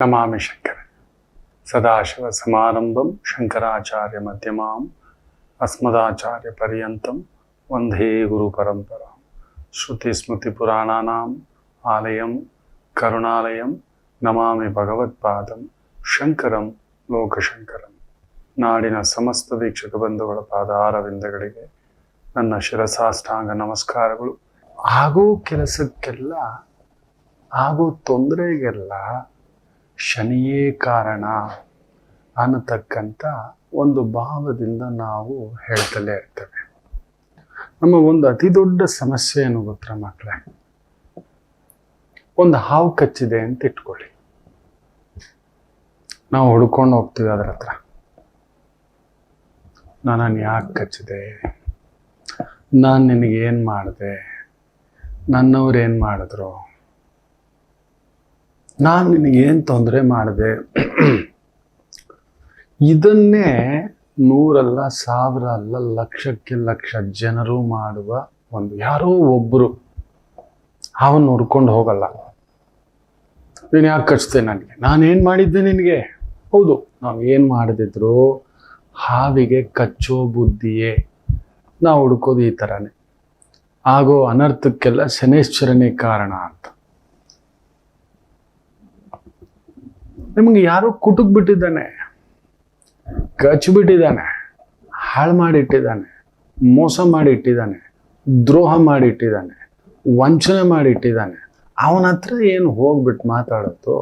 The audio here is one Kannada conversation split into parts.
ನಮಾಮಿ ಶಂಕರ ಸದಾಶಿವ ಸಮಾರಂಭಂ ಶಂಕರಾಚಾರ್ಯ ಮಧ್ಯಮಾಂ ಅಸ್ಮದಾಚಾರ್ಯ ಪರ್ಯಂತಂ ವಂದೇ ಗುರು ಪರಂಪರಾ ಶ್ರುತಿ ಸ್ಮೃತಿ ಪುರಾಣಾನಾಂ ಆಲಯಂ ಕರುಣಾಲಯಂ ನಮಾಮಿ ಭಗವತ್ಪಾದಂ ಶಂಕರಂ ಲೋಕಶಂಕರಂ ನಾಡಿನ ಸಮಸ್ತ ವೀಕ್ಷಕ ಬಂಧುಗಳ ಪಾದಾರವಿಂದಗಳಿಗೆ ನನ್ನ ಶಿರಸಾಷ್ಟಾಂಗ ನಮಸ್ಕಾರಗಳು. ಆಗೋ ಕೆಲಸಕ್ಕೆಲ್ಲ, ಆಗೋ ತೊಂದರೆಗೆಲ್ಲ ಶನಿಯೇ ಕಾರಣ ಅನ್ನತಕ್ಕಂಥ ಒಂದು ಭಾವದಿಂದ ನಾವು ಹೇಳ್ತಲೇ ಇರ್ತೇವೆ. ನಮ್ಮ ಒಂದು ಅತಿ ದೊಡ್ಡ ಸಮಸ್ಯೆ ಏನು ಗೊತ್ತಾ ಮಕ್ಕಳೇ ಒಂದು ಹಾವು ಕಚ್ಚಿದೆ ಅಂತ ಇಟ್ಕೊಳ್ಳಿ. ನಾವು ಹುಡ್ಕೊಂಡು ಹೋಗ್ತೀವಿ ಅದ್ರ ಹತ್ರ. ನಾನು ಯಾಕೆ ಕಚ್ಚಿದೆ? ನಾನು ನಿನಗೆ ಏನು ಮಾಡಿದೆ? ನನ್ನವ್ರು ಏನು ಮಾಡಿದ್ರು? ನಾನು ನಿನಗೇನು ತೊಂದರೆ ಮಾಡಿದೆ? ಇದನ್ನೇ ನೂರಲ್ಲ ಸಾವಿರ ಅಲ್ಲ ಲಕ್ಷಕ್ಕೆ ಲಕ್ಷ ಜನರು ಮಾಡುವ ಒಂದು ಯಾರೋ ಒಬ್ಬರು ಅವನು ನೋಡ್ಕೊಂಡು ಹೋಗಲ್ಲ. ನೀನು ಯಾಕೆ ಕಚ್ತೆ ನನಗೆ? ನಾನೇನು ಮಾಡಿದ್ದೆ ನಿನಗೆ? ಹೌದು, ನಾವು ಏನು ಮಾಡದಿದ್ರು, ಹಾವಿಗೆ ಕಚ್ಚೋ ಬುದ್ಧಿಯೇ ನಾವು ಹುಡ್ಕೋದು ಈ ಥರನೇ ಆಗೋ ಅನರ್ಥಕ್ಕೆಲ್ಲ ಶನೇಶ್ವರನೇ ಕಾರಣ ಅಂತ. ನಿಮಗೆ ಯಾರೋ ಕುಟುಕ್ ಬಿಟ್ಟಿದ್ದಾನೆ ಕಚ್ಬಿಟ್ಟಿದ್ದಾನೆ, ಹಾಳು ಮಾಡಿಟ್ಟಿದ್ದಾನೆ, ಮೋಸ ಮಾಡಿಟ್ಟಿದ್ದಾನೆ, ದ್ರೋಹ ಮಾಡಿಟ್ಟಿದ್ದಾನೆ, ವಂಚನೆ ಮಾಡಿಟ್ಟಿದ್ದಾನೆ. ಅವನ ಹತ್ರ ಏನು ಹೋಗ್ಬಿಟ್ಟು ಮಾತಾಡೋದು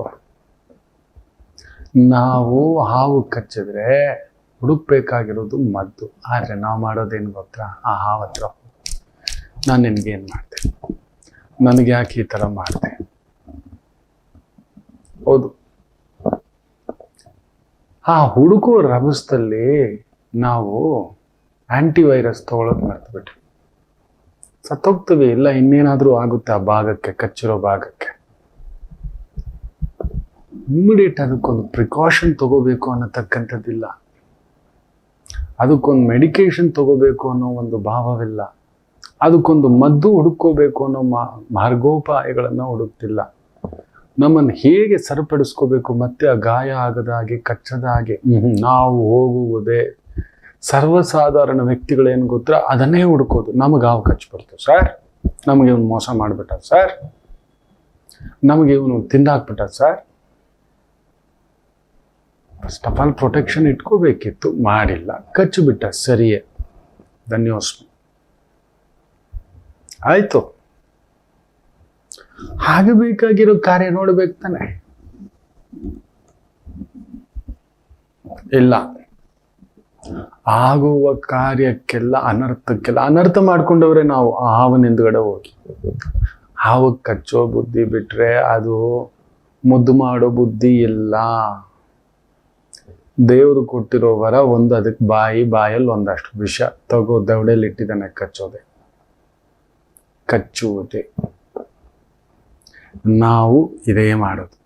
ನಾವು ಹಾವು ಕಚ್ಚಿದ್ರೆ ಹುಡುಕ್ಬೇಕಾಗಿರೋದು ಮದ್ದು. ಆದರೆ ನಾವು ಮಾಡೋದೇನು ಗೊತ್ತಾ? ಆ ಹಾವು ಹತ್ರ ನಾನು ನಿನಗೇನು ಮಾಡಿದೆ ನನಗೆ ಯಾಕೆ ಈ ಥರ ಮಾಡಿದೆ ಹೌದು. ಆ ಹುಡುಕೋ ರಭಸದಲ್ಲಿ ನಾವು ಆಂಟಿವೈರಸ್ ತಗೊಳ್ಳೋದು ಮರ್ತುಬಿಟ್ವಿ. ಸತ್ತೋಗ್ತೀವಿ. ಇಲ್ಲ, ಇನ್ನೇನಾದರೂ ಆಗುತ್ತೆ ಆ ಭಾಗಕ್ಕೆ, ಕಚ್ಚಿರೋ ಭಾಗಕ್ಕೆ. ಇಮಿಡಿಯೇಟ್ ಅದಕ್ಕೊಂದು ಪ್ರಿಕಾಷನ್ ತಗೋಬೇಕು ಅನ್ನತಕ್ಕಂಥದ್ದಿಲ್ಲ. ಅದಕ್ಕೊಂದು ಮೆಡಿಕೇಶನ್ ತಗೋಬೇಕು ಅನ್ನೋ ಒಂದು ಭಾವವಿಲ್ಲ. ಅದಕ್ಕೊಂದು ಮದ್ದು ಹುಡುಕೋಬೇಕು ಅನ್ನೋ ಮಾ, ಮಾರ್ಗೋಪಾಯಗಳನ್ನು ಹುಡುಕ್ತಿಲ್ಲ. ನಮ್ಮನ್ನು ಹೇಗೆ ಸರಿಪಡಿಸ್ಕೋಬೇಕು? ಮತ್ತೆ ಆ ಗಾಯ ಆಗದ ಹಾಗೆ, ಕಚ್ಚದ ಹಾಗೆ ನಾವು ಹೋಗುವುದೇ ಸರ್ವಸಾಧಾರಣ ವ್ಯಕ್ತಿಗಳೇನು ಗೊತ್ತಾ? ಅದನ್ನೇ ಹುಡುಕೋದು. ನಮಗೆ ಹಾವು ಕಚ್ಚಿಬಿಡ್ತು ಸರ್, ನಮಗೆ ಇವನು ಮೋಸ ಮಾಡಿಬಿಟ್ಟ ಸರ್, ನಮಗೆ ಇವನು ತಿಂದಾಕ್ಬಿಟ್ಟ sir first of all protection ಇಟ್ಕೋಬೇಕಿತ್ತು. ಮಾಡಿಲ್ಲ. ಕಚ್ಚಿಬಿಟ್ಟ. ಸರಿಯೇ. ಧನ್ಯೋಸ್ಮಿ. ಆಯ್ತು. ಹಾಗೆ ಬೇಕಾಗಿರೋ ಕಾರ್ಯ ನೋಡ್ಬೇಕು ತಾನೆ. ಇಲ್ಲ. ಆಗುವ ಕಾರ್ಯಕ್ಕೆಲ್ಲ ಅನರ್ಥಕ್ಕೆಲ್ಲ ಅನರ್ಥ ಮಾಡ್ಕೊಂಡವ್ರೆ ನಾವು ಆ ಹಾವನ ಹಿಂದ್ಗಡೆ ಹೋಗಿ. ಹಾವು ಕಚ್ಚೋ ಬುದ್ಧಿ ಬಿಟ್ರೆ ಅದು ಮುದ್ದು ಮಾಡೋ ಬುದ್ಧಿ ಇಲ್ಲ. ದೇವರು ಕೊಟ್ಟಿರೋ ವರ ಒಂದು ಅದಕ್ಕೆ ಬಾಯಿ ಬಾಯಲ್ಲಿ ಒಂದಷ್ಟು ವಿಷ ತಗೋ ದವಡೆಯಲ್ಲಿ ಇಟ್ಟಿದ್ದಾನೆ ಕಚ್ಚೋದೆ. ಕಚ್ಚುವುದೇ. ನಾವು ಇದೇ ಮಾಡೋದು.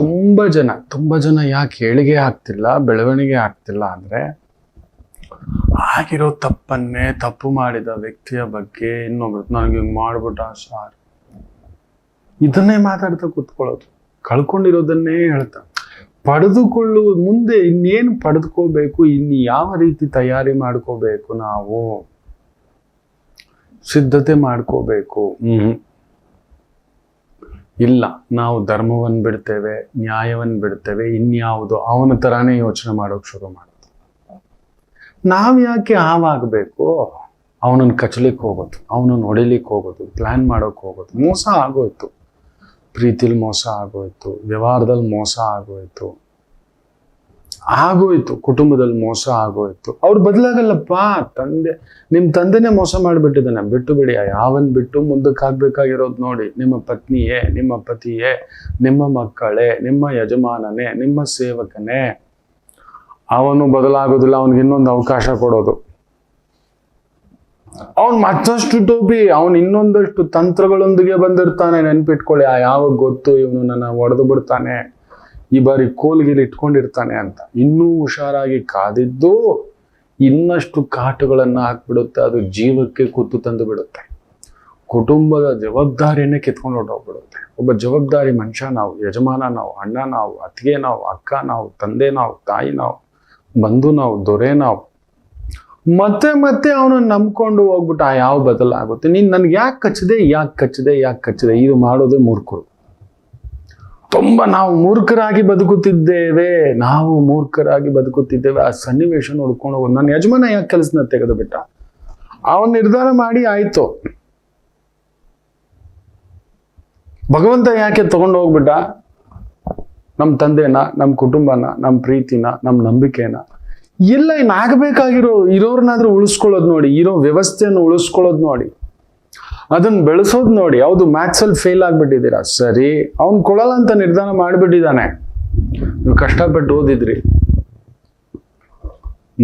ತುಂಬ ಜನ ತುಂಬ ಜನ ಯಾಕೆ ಏಳಿಗೆ ಆಗ್ತಿಲ್ಲ, ಬೆಳವಣಿಗೆ ಆಗ್ತಿಲ್ಲ ಅಂದರೆ ಆಗಿರೋ ತಪ್ಪನ್ನೇ ತಪ್ಪು ಮಾಡಿದ ವ್ಯಕ್ತಿಯ ಬಗ್ಗೆ ಇನ್ನೊಬ್ರು, ನನಗೆ ಹಿಂಗೆ ಮಾಡ್ಬಿಟ್ಟ ಸಾರ್. ಇದನ್ನೇ ಮಾತಾಡ್ತಾ ಕೂತ್ಕೊಳ್ಳೋದು. ಕಳ್ಕೊಂಡಿರೋದನ್ನೇ ಹೇಳ್ತಾ. ಪಡೆದುಕೊಳ್ಳುವ ಮುಂದೆ ಇನ್ನೇನು ಪಡೆದುಕೋಬೇಕು ಇನ್ನು ಯಾವ ರೀತಿ ತಯಾರಿ ಮಾಡ್ಕೋಬೇಕು ನಾವು? ಸಿದ್ಧತೆ ಮಾಡ್ಕೋಬೇಕು. ಇಲ್ಲ, ನಾವು ಧರ್ಮವನ್ನು ಬಿಡ್ತೇವೆ ನ್ಯಾಯವನ್ನು ಬಿಡ್ತೇವೆ, ಇನ್ಯಾವುದು ಅವನ ಥರಾನೇ ಯೋಚನೆ ಮಾಡೋಕೆ ಶುರು ಮಾಡುತ್ತೆ ನಾವು ಯಾಕೆ ಹಾವಾಗಬೇಕು ಅವನನ್ನು ಕಚ್ಚಲಿಕ್ಕೆ ಹೋಗೋದು ಅವನನ್ನು ಹೊಡಿಲಿಕ್ಕೆ ಹೋಗೋದು ಪ್ಲ್ಯಾನ್ ಮಾಡೋಕೆ ಹೋಗೋದು, ಮೋಸ ಆಗೋಯ್ತು. ಪ್ರೀತಿಲಿ ಮೋಸ ಆಗೋಯ್ತು ವ್ಯವಹಾರದಲ್ಲಿ ಮೋಸ ಆಗೋಯ್ತು. ಆಗೋಯ್ತು, ಕುಟುಂಬದಲ್ಲಿ ಮೋಸ ಆಗೋಯ್ತು. ಅವ್ರು ಬದಲಾಗಲ್ಲಪ್ಪ, ತಂದೆ ನಿಮ್ಮ ತಂದೆನೇ ಮೋಸ ಮಾಡಿಬಿಟ್ಟಿದ್ದಾನೆ. ಬಿಟ್ಟು ಬಿಡಿ ಯಾವನ್ ಬಿಟ್ಟು ಮುಂದಕ್ಕೆ ಆಗ್ಬೇಕಾಗಿರೋದು ನೋಡಿ. ನಿಮ್ಮ ಪತ್ನಿಯೇ, ನಿಮ್ಮ ಪತಿಯೇ, ನಿಮ್ಮ ಮಕ್ಕಳೇ, ನಿಮ್ಮ ಯಜಮಾನನೇ, ನಿಮ್ಮ ಸೇವಕನೇ. ಅವನು ಬದಲಾಗೋದಿಲ್ಲ, ಅವನಿಗೆ ಇನ್ನೊಂದು ಅವಕಾಶ ಕೊಡೋದು. ಅವನ್ ಮತ್ತಷ್ಟು ಟೋಪಿ, ಅವನ್ ಇನ್ನೊಂದಷ್ಟು ತಂತ್ರಗಳೊಂದಿಗೆ ಬಂದಿರ್ತಾನೆ, ನೆನ್ಪಿಟ್ಕೊಳ್ಳಿ. ಆ ಯಾವಾಗ ಗೊತ್ತು ಇವನು ನನ್ನ ಒಡೆದು ಬಿಡ್ತಾನೆ. ಈ ಬಾರಿ ಕೋಲ್ಗಿಲ್ ಇಟ್ಕೊಂಡಿರ್ತಾನೆ ಅಂತ. ಇನ್ನೂ ಹುಷಾರಾಗಿ ಕಾದಿದ್ದು ಇನ್ನಷ್ಟು ಕಾಟುಗಳನ್ನು ಹಾಕ್ಬಿಡುತ್ತೆ, ಅದು ಜೀವಕ್ಕೆ ಕೂತು ತಂದು ಬಿಡುತ್ತೆ ಕುಟುಂಬದ ಜವಾಬ್ದಾರಿಯನ್ನೇ ಕಿತ್ಕೊಂಡು ಹೊರಟೋಗ್ಬಿಡುತ್ತೆ. ಒಬ್ಬ ಜವಾಬ್ದಾರಿ ಮನುಷ್ಯ ನಾವು, ಯಜಮಾನ ನಾವು, ಅಣ್ಣ ನಾವು, ಅತ್ತಿಗೆ ನಾವು, ಅಕ್ಕ ನಾವು, ತಂದೆ ನಾವು, ತಾಯಿ ನಾವು, ಬಂಧು ನಾವು, ದೊರೆ ನಾವು. ಮತ್ತೆ ಮತ್ತೆ ಅವನನ್ನು ನಂಬ್ಕೊಂಡು ಹೋಗ್ಬಿಟ್ಟು ಆ ಯಾವ ಬದಲಾಗುತ್ತೆ? ನೀನು ನನಗೆ ಯಾಕೆ ಕಚ್ಚಿದೆ ಯಾಕೆ ಕಚ್ಚಿದೆ ಯಾಕೆ ಕಚ್ಚಿದೆ? ಇದು ಮಾಡೋದೇ ಮೂರ್ಖರು. ತುಂಬಾ ನಾವು ಮೂರ್ಖರಾಗಿ ಬದುಕುತ್ತಿದ್ದೇವೆ. ನಾವು ಮೂರ್ಖರಾಗಿ ಬದುಕುತ್ತಿದ್ದೇವೆ. ಆ ಸನ್ನಿವೇಶ ನೋಡ್ಕೊಂಡು ಹೋಗೋದು. ನನ್ನ ಯಜಮಾನ ಯಾಕೆ ಕೆಲಸನ ತೆಗೆದು ಬಿಟ್ಟ ಅವನ್ ನಿರ್ಧಾರ ಮಾಡಿ ಆಯ್ತು. ಭಗವಂತ ಯಾಕೆ ತಗೊಂಡು ಹೋಗ್ಬಿಟ್ಟ? ನಮ್ಮ ತಂದೆನ ನಮ್ಮ ಕುಟುಂಬನ ನಮ್ಮ ಪ್ರೀತಿನ ನಮ್ಮ ನಂಬಿಕೆನ. ಇಲ್ಲ ಏನಾಗಬೇಕಾಗಿರೋ ಆಗಬೇಕಾಗಿರೋ ಇರೋರ್ನಾದ್ರೂ ಉಳಿಸ್ಕೊಳ್ಳೋದು ನೋಡಿ. ಇರೋ ವ್ಯವಸ್ಥೆಯನ್ನು ಉಳಿಸ್ಕೊಳ್ಳೋದು ನೋಡಿ. ಅದನ್ನ ಬೆಳೆಸೋದು ನೋಡಿ, ಯಾವುದು ಮ್ಯಾಥ್ಸಲ್ಲಿ ಫೇಲ್ ಆಗ್ಬಿಟ್ಟಿದ್ದೀರಾ? ಸರಿ, ಅವ್ನು ಕೊಡಲ್ಲ ಅಂತ ನಿರ್ಧಾರ ಮಾಡಿಬಿಟ್ಟಿದ್ದಾನೆ. ನೀವು ಕಷ್ಟಪಟ್ಟು ಓದಿದ್ರಿ.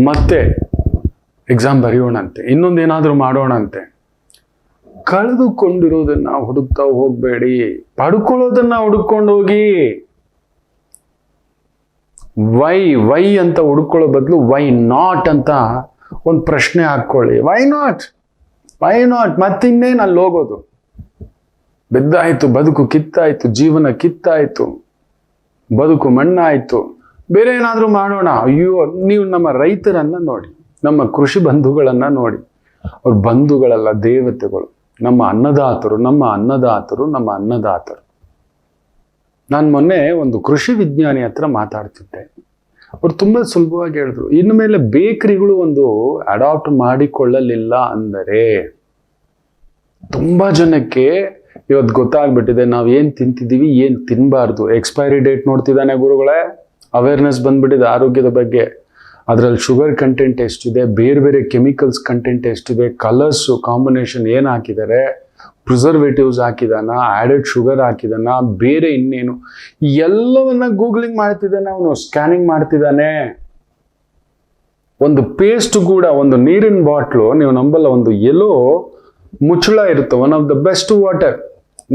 ಮತ್ತೆ ಎಕ್ಸಾಮ್ ಬರೆಯೋಣಂತೆ, ಇನ್ನೊಂದೇನಾದರೂ ಮಾಡೋಣಂತೆ. ಕಳೆದುಕೊಂಡಿರೋದನ್ನ ಹುಡುಕ್ತಾ ಹೋಗಬೇಡಿ. ಪಡ್ಕೊಳ್ಳೋದನ್ನ ಹುಡುಕೊಂಡು ಹೋಗಿ. ವೈ ವೈ ಅಂತ ಹುಡುಕೊಳ್ಳೋ ಬದಲು ವೈ ನಾಟ್ ಅಂತ ಒಂದು ಪ್ರಶ್ನೆ ಹಾಕ್ಕೊಳ್ಳಿ. ವೈ ನಾಟ್ ವೈ ನಾಟ್ ಮತ್ತಿನ್ನೇನು ಅಲ್ಲಿ ಹೋಗೋದು ಬೆದ್ದಾಯ್ತು, ಬದುಕು ಕಿತ್ತಾಯಿತು, ಜೀವನ ಕಿತ್ತಾಯಿತು, ಬದುಕು ಮಣ್ಣಾಯಿತು. ಬೇರೆ ಏನಾದರೂ ಮಾಡೋಣ? ಅಯ್ಯೋ, ನೀವು ನಮ್ಮ ರೈತರನ್ನ ನೋಡಿ, ನಮ್ಮ ಕೃಷಿ ಬಂಧುಗಳನ್ನ ನೋಡಿ. ಅವ್ರ ಬಂಧುಗಳಲ್ಲ, ದೇವತೆಗಳು, ನಮ್ಮ ಅನ್ನದಾತರು ನಮ್ಮ ಅನ್ನದಾತರು ನಮ್ಮ ಅನ್ನದಾತರು. ನಾನು ಮೊನ್ನೆ ಒಂದು ಕೃಷಿ ವಿಜ್ಞಾನಿ ಹತ್ರ ಮಾತಾಡ್ತಿದ್ದೆ. ಅವ್ರು ತುಂಬ ಸುಲಭವಾಗಿ ಹೇಳಿದ್ರು. ಇನ್ನು ಮೇಲೆ ಬೇಕರಿಗಳು ಒಂದು ಅಡಾಪ್ಟ್ ಮಾಡಿಕೊಳ್ಳಲಿಲ್ಲ ಅಂದರೆ ತುಂಬಾ ಜನಕ್ಕೆ ಇವತ್ತು ಗೊತ್ತಾಗ್ಬಿಟ್ಟಿದೆ ನಾವು ಏನು ತಿಂತಿದ್ದೀವಿ, ಏನು ತಿನ್ನಬಾರ್ದು ಎಕ್ಸ್ಪೈರಿ ಡೇಟ್ ನೋಡ್ತಿದ್ದಾನೆ ಗುರುಗಳೇ. ಅವೇರ್ನೆಸ್ ಬಂದ್ಬಿಟ್ಟಿದೆ ಆರೋಗ್ಯದ ಬಗ್ಗೆ. ಅದರಲ್ಲಿ ಶುಗರ್ ಕಂಟೆಂಟ್ ಎಷ್ಟಿದೆ, ಬೇರೆ ಬೇರೆ ಕೆಮಿಕಲ್ಸ್ ಕಂಟೆಂಟ್ ಎಷ್ಟಿದೆ ಕಲರ್ಸು ಕಾಂಬಿನೇಷನ್ ಏನು ಹಾಕಿದ್ದಾರೆ. ಪ್ರಿಸರ್ವೇಟಿವ್ಸ್ ಹಾಕಿದಾನ ಆ್ಯಡೆಡ್ ಶುಗರ್ ಹಾಕಿದಾನ, ಬೇರೆ ಇನ್ನೇನು? ಎಲ್ಲವನ್ನ ಗೂಗ್ಲಿಂಗ್ ಮಾಡ್ತಿದ್ದಾನೆ ಅವನು ಸ್ಕ್ಯಾನಿಂಗ್ ಮಾಡ್ತಿದ್ದಾನೆ. ಒಂದು ಪೇಸ್ಟ್ ಕೂಡ, ಒಂದು ನೀರಿನ ಬಾಟ್ಲು ನೀವು ನಂಬಲ್ಲ, ಒಂದು ಎಲ್ಲೋ ಮುಚ್ಚಳ ಇರುತ್ತೆ one of the best water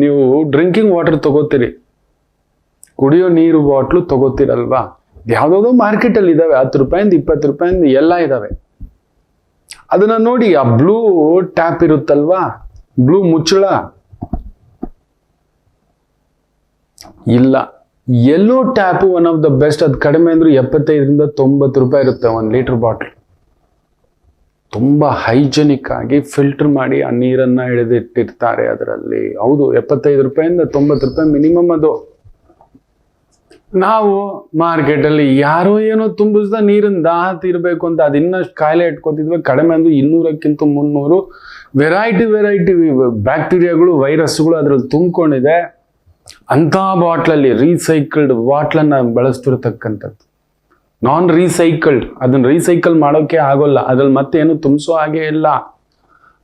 ನೀವು ಡ್ರಿಂಕಿಂಗ್ ವಾಟರ್ ತಗೋತೀರಿ. ಕುಡಿಯೋ ನೀರು ಬಾಟ್ಲು ತಗೋತೀರಲ್ವಾ? ಯಾವುದೋ ಮಾರ್ಕೆಟಲ್ಲಿ ಇದಾವೆ, ಹತ್ತು ರೂಪಾಯಿಂದ ಇಪ್ಪತ್ತು ರೂಪಾಯಿಂದ ಎಲ್ಲ ಇದಾವೆ. ಅದನ್ನ ನೋಡಿ, ಆ ಬ್ಲೂ ಟ್ಯಾಪ್ ಇರುತ್ತಲ್ವಾ? ಬ್ಲೂ ಮುಚ್ಚಳ. ಇಲ್ಲ. Yellow tap one of the best ಅದು ಕಡಿಮೆ ಅಂದ್ರೆ ಎಪ್ಪತ್ತೈದರಿಂದ ತೊಂಬತ್ತು ರೂಪಾಯಿ ಇರುತ್ತೆ ಒಂದು ಲೀಟರ್ ಬಾಟ್ಲ್. ತುಂಬಾ ಹೈಜೆನಿಕ್ ಆಗಿ ಫಿಲ್ಟರ್ ಮಾಡಿ ಆ ನೀರನ್ನು ಹಿಡಿದಿಟ್ಟಿರ್ತಾರೆ ಅದರಲ್ಲಿ. ಹೌದು, ಎಪ್ಪತ್ತೈದು ರೂಪಾಯಿಂದ ತೊಂಬತ್ತು ರೂಪಾಯಿ ಮಿನಿಮಮ್ ಅದು. ನಾವು ಮಾರ್ಕೆಟಲ್ಲಿ ಯಾರೋ ಏನೋ ತುಂಬಿಸ್ದ ನೀರಿನ ದಾಹ ತೀರ್ಬೇಕು ಅಂತ ಅದು ಇನ್ನಷ್ಟು ಕಾಯಿಲೆ ಇಟ್ಕೋತಿದ್ವಿ. ಕಡಿಮೆ ಅಂದ್ರೆ ಇನ್ನೂರಕ್ಕಿಂತ ಮುನ್ನೂರು ವೆರೈಟಿ ವೆರೈಟಿ ಬ್ಯಾಕ್ಟೀರಿಯಾಗಳು ವೈರಸ್ಗಳು ಅದ್ರಲ್ಲಿ ತುಂಬಿಕೊಂಡಿದೆ. ಅಂಥ ಬಾಟ್ಲಲ್ಲಿ ರೀಸೈಕಲ್ಡ್ ಬಾಟ್ಲನ್ನು ಬಳಸ್ತಿರ್ತಕ್ಕಂಥದ್ದು. ನಾನ್ ರೀಸೈಕಲ್ಡ್ ಅದನ್ನು ರೀಸೈಕಲ್ ಮಾಡೋಕ್ಕೆ ಆಗೋಲ್ಲ. ಅದ್ರಲ್ಲಿ ಏನು ತುಂಬಿಸೋ ಹಾಗೆ ಇಲ್ಲ.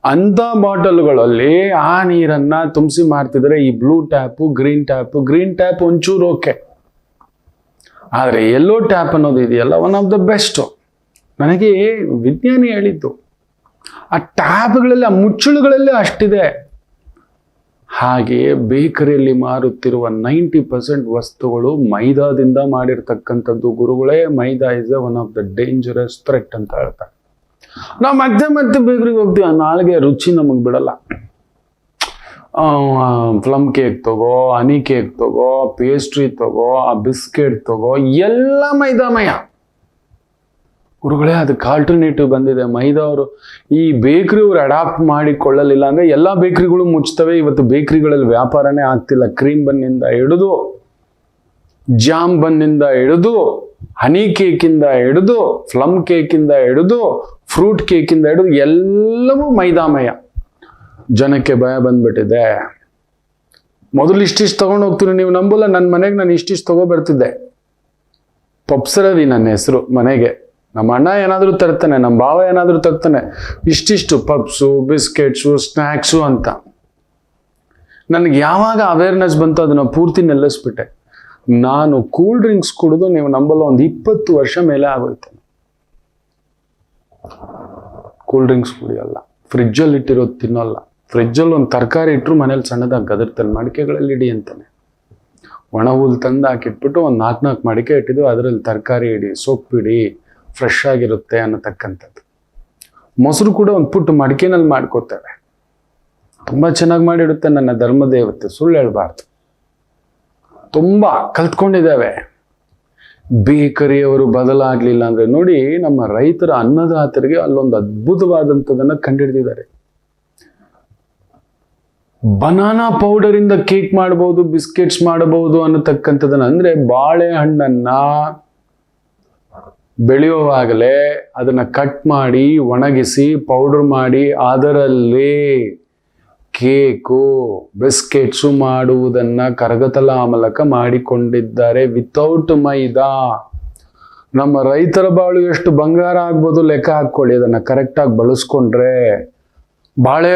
ಅಂಥ ಬಾಟಲ್ಗಳಲ್ಲಿ ಆ ನೀರನ್ನ ತುಂಬಿಸಿ ಮಾರ್ತಿದ್ರೆ ಈ blue tap green tap green tap ಒಂಚೂರು ಓಕೆ ಆದರೆ ಎಲ್ಲೋ ಟ್ಯಾಪ್ ಅನ್ನೋದು ಇದೆಯಲ್ಲ ಒನ್ ಆಫ್ ದ ಬೆಸ್ಟು ನನಗೆ ವಿಜ್ಞಾನಿ ಹೇಳಿದ್ದು. ಆ ಟ್ಯಾಬ್ಗಳಲ್ಲಿ ಆ ಮುಚ್ಚುಳುಗಳಲ್ಲೇ ಅಷ್ಟಿದೆ. ಹಾಗೆಯೇ ಬೇಕರಿಯಲ್ಲಿ ಮಾರುತ್ತಿರುವ ನೈಂಟಿ ಪರ್ಸೆಂಟ್ ವಸ್ತುಗಳು ಮೈದಾದಿಂದ ಮಾಡಿರ್ತಕ್ಕಂಥದ್ದು ಗುರುಗಳೇ, maida is one of the dangerous threat ಅಂತ ಹೇಳ್ತಾರೆ. ನಾವು ಮತ್ತೆ ಮತ್ತೆ ಬೇಕರಿಗೆ ಹೋಗ್ತೀವಿ, ಆ ನಾಳೆಗೆ ರುಚಿ ನಮಗೆ ಬಿಡಲ್ಲ. ಪ್ಲಮ್ ಕೇಕ್ ತಗೋ ಹನಿ ಕೇಕ್ ತಗೋ ಪೇಸ್ಟ್ರಿ ತಗೋ, ಆ ಬಿಸ್ಕೆಟ್ ತಗೋ, ಎಲ್ಲ ಮೈದಾಮಯ. ಗುರುಗಳೇ ಅದಕ್ಕೆ ಆಲ್ಟರ್ನೇಟಿವ್ ಬಂದಿದೆ. ಮೈದಾ ಅವರು, ಈ ಬೇಕ್ರಿ ಅವರು ಅಡಾಪ್ಟ್ ಮಾಡಿಕೊಳ್ಳಲಿಲ್ಲ ಅಂದ್ರೆ ಎಲ್ಲ ಬೇಕ್ರಿಗಳು ಮುಚ್ತವೆ ಇವತ್ತು ಬೇಕ್ರಿಗಳಲ್ಲಿ ವ್ಯಾಪಾರನೇ ಆಗ್ತಿಲ್ಲ. ಕ್ರೀಮ್ ಬನ್ನಿಂದ ಹಿಡಿದು ಜಾಮ್ ಬನ್ನಿಂದ ಹಿಡಿದು ಹನಿ ಕೇಕಿಂದ ಹಿಡಿದು ಫ್ಲಮ್ ಕೇಕಿಂದ ಹಿಡಿದು ಫ್ರೂಟ್ ಕೇಕಿಂದ ಹಿಡಿದು ಎಲ್ಲವೂ ಮೈದಾಮಯ. ಜನಕ್ಕೆ ಭಯ ಬಂದ್ಬಿಟ್ಟಿದೆ. ಮೊದಲು ಇಷ್ಟಿಷ್ಟು ತಗೊಂಡು ಹೋಗ್ತೀನಿ ನೀವು ನಂಬಲ್ಲ. ನನ್ನ ಮನೆಗೆ ನಾನು ಇಷ್ಟಿಷ್ಟು ತಗೋ ಬರ್ತಿದ್ದೆ. ಪಪ್ಸರವಿ ನನ್ನ ಹೆಸರು ಮನೆಗೆ. ನಮ್ಮ ಅಣ್ಣ ಏನಾದರೂ ತರ್ತಾನೆ, ನಮ್ಮ ಭಾವ ಏನಾದರೂ ತರ್ತಾನೆ. ಇಷ್ಟಿಷ್ಟು ಪಪ್ಸು ಬಿಸ್ಕೆಟ್ಸು ಸ್ನ್ಯಾಕ್ಸು ಅಂತ. ನನಗೆ ಯಾವಾಗ ಅವೇರ್ನೆಸ್ ಬಂತು ಅದನ್ನು ಪೂರ್ತಿ ನಿಲ್ಲಿಸ್ಬಿಟ್ಟೆ. ನಾನು ಕೂಲ್ ಡ್ರಿಂಕ್ಸ್ ಕುಡಿದು ನೀವು ನಂಬಲ್ಲ ಒಂದು ಇಪ್ಪತ್ತು ವರ್ಷ ಮೇಲೆ ಆಗೋಯ್ತು. ಕೂಲ್ ಡ್ರಿಂಕ್ಸ್ ಕುಡಿಯಲ್ಲ. ಫ್ರಿಜ್ಜಲ್ಲಿ ಇಟ್ಟಿರೋದು ತಿನ್ನೋಲ್ಲ. ಫ್ರಿಜ್ಜಲ್ಲಿ ಒಂದು ತರಕಾರಿ ಇಟ್ಟರು ಮನೇಲಿ ಸಣ್ಣದಾಗಿ ಗದರ್ತಾನೆ. ಮಡಿಕೆಗಳಲ್ಲಿ ಇಡಿ ಅಂತಾನೆ. ಒಣ ಹುಲ್ ತಂದು ಹಾಕಿಟ್ಬಿಟ್ಟು ಒಂದು ನಾಲ್ಕು ನಾಲ್ಕು ಮಡಿಕೆ ಇಟ್ಟಿದ್ದು ಅದರಲ್ಲಿ ತರಕಾರಿ ಇಡಿ, ಸೊಪ್ಪಿಡಿ ಫ್ರೆಶ್ ಆಗಿರುತ್ತೆ ಅನ್ನತಕ್ಕಂಥದ್ದು. ಮೊಸರು ಕೂಡ ಒಂದು ಪುಟ್ಟು ಮಡಿಕೆನಲ್ಲಿ ಮಾಡ್ಕೋತೇವೆ. ತುಂಬ ಚೆನ್ನಾಗಿ ಮಾಡಿಡುತ್ತೆ ನನ್ನ ಧರ್ಮದೇವತೆ, ಸುಳ್ಳು ಹೇಳ್ಬಾರ್ದು. ತುಂಬ ಕಲ್ತ್ಕೊಂಡಿದ್ದಾವೆ. ಬೇಕರಿಯವರು ಬದಲಾಗಲಿಲ್ಲ ಅಂದರೆ ನೋಡಿ ನಮ್ಮ ರೈತರ ಅನ್ನದಾತರಿಗೆ ಅಲ್ಲೊಂದು ಅದ್ಭುತವಾದಂಥದ್ದನ್ನು ಕಂಡುಹಿಡಿದಿದ್ದಾರೆ ಬನಾನಾ ಪೌಡರ್ ಇಂದ ಕೇಕ್ ಮಾಡಬಹುದು ಬಿಸ್ಕೆಟ್ಸ್ ಮಾಡಬಹುದು ಅನ್ನತಕ್ಕಂಥದ್ದನ್ನ ಅಂದ್ರೆ ಬಾಳೆಹಣ್ಣನ್ನ ಬೆಳೆಯುವಾಗಲೇ ಅದನ್ನು ಕಟ್ ಮಾಡಿ, ಒಣಗಿಸಿ ಪೌಡರ್ ಮಾಡಿ, ಅದರಲ್ಲಿ ಕೇಕು, ಬಿಸ್ಕೆಟ್ಸು ಮಾಡುವುದನ್ನು ಕರಗತಲ ಮೂಲಕ ಮಾಡಿಕೊಂಡಿದ್ದಾರೆ. ವಿತೌಟ್ ಮೈದಾ. ನಮ್ಮ ರೈತರ ಬಾಳು ಎಷ್ಟು ಬಂಗಾರ ಆಗ್ಬೋದು ಲೆಕ್ಕ ಹಾಕೊಳ್ಳಿ ಅದನ್ನು ಕರೆಕ್ಟಾಗಿ ಬಳಸ್ಕೊಂಡ್ರೆ ಬಾಳೆ